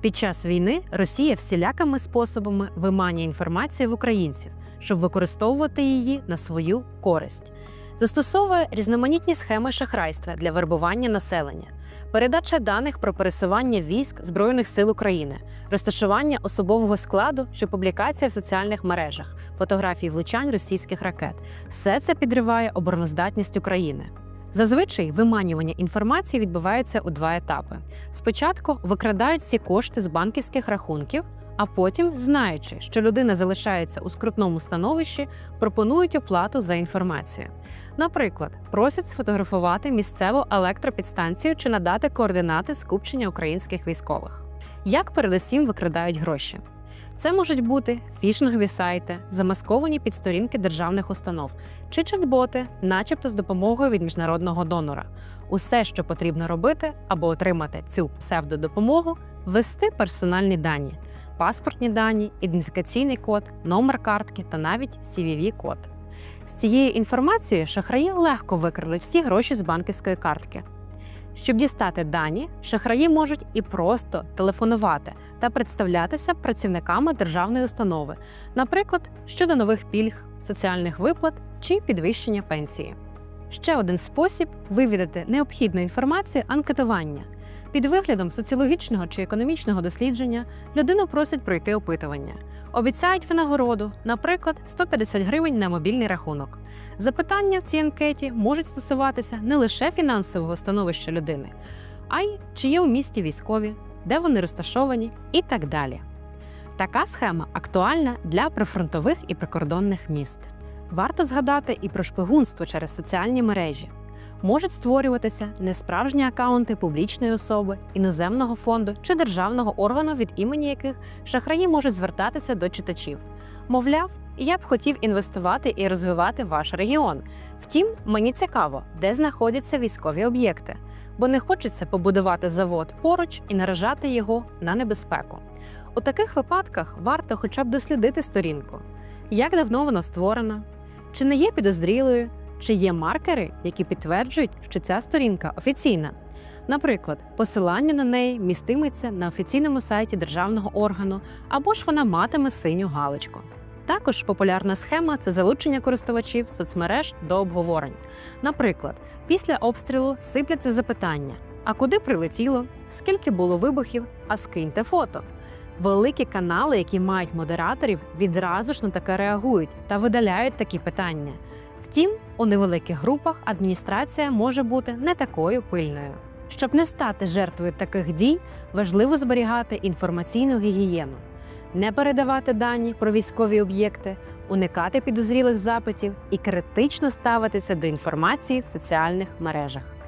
Під час війни Росія всілякими способами виманює інформацію в українців, щоб використовувати її на свою користь. Застосовує різноманітні схеми шахрайства для вербування населення, передача даних про пересування військ Збройних сил України, розташування особового складу чи публікація в соціальних мережах, фотографії влучань російських ракет. Все це підриває обороноздатність України. Зазвичай виманювання інформації відбувається у два етапи. Спочатку викрадають всі кошти з банківських рахунків, а потім, знаючи, що людина залишається у скрутному становищі, пропонують оплату за інформацію. Наприклад, просять сфотографувати місцеву електропідстанцію чи надати координати скупчення українських військових. Як передусім викрадають гроші? Це можуть бути фішингові сайти, замасковані під сторінки державних установ чи чат-боти, начебто з допомогою від міжнародного донора. Усе, що потрібно робити, аби отримати цю псевдодопомогу, ввести персональні дані, паспортні дані, ідентифікаційний код, номер картки та навіть cvv код З цією інформацією шахраї легко викрили всі гроші з банківської картки. Щоб дістати дані, шахраї можуть і просто телефонувати та представлятися працівниками державної установи, наприклад, щодо нових пільг, соціальних виплат чи підвищення пенсії. Ще один спосіб вивідати необхідну інформацію анкетування. Під виглядом соціологічного чи економічного дослідження людину просять пройти опитування. Обіцяють винагороду, наприклад, 150 гривень на мобільний рахунок. Запитання в цій анкеті можуть стосуватися не лише фінансового становища людини, а й чи є у місті військові, де вони розташовані і так далі. Така схема актуальна для прифронтових і прикордонних міст. Варто згадати і про шпигунство через соціальні мережі. Можуть створюватися несправжні акаунти публічної особи, іноземного фонду чи державного органу, від імені яких шахраї можуть звертатися до читачів. Мовляв, я б хотів інвестувати і розвивати ваш регіон. Втім, мені цікаво, де знаходяться військові об'єкти, бо не хочеться побудувати завод поруч і наражати його на небезпеку. У таких випадках варто хоча б дослідити сторінку, як давно вона створена, чи не є підозрілою, чи є маркери, які підтверджують, що ця сторінка офіційна. Наприклад, посилання на неї містиметься на офіційному сайті державного органу або ж вона матиме синю галочку. Також популярна схема це залучення користувачів соцмереж до обговорень. Наприклад, після обстрілу сипляться запитання: а куди прилетіло, скільки було вибухів, а скиньте фото. Великі канали, які мають модераторів, відразу ж на таке реагують та видаляють такі питання. Втім, у невеликих групах адміністрація може бути не такою пильною. Щоб не стати жертвою таких дій, важливо зберігати інформаційну гігієну, не передавати дані про військові об'єкти, уникати підозрілих запитів і критично ставитися до інформації в соціальних мережах.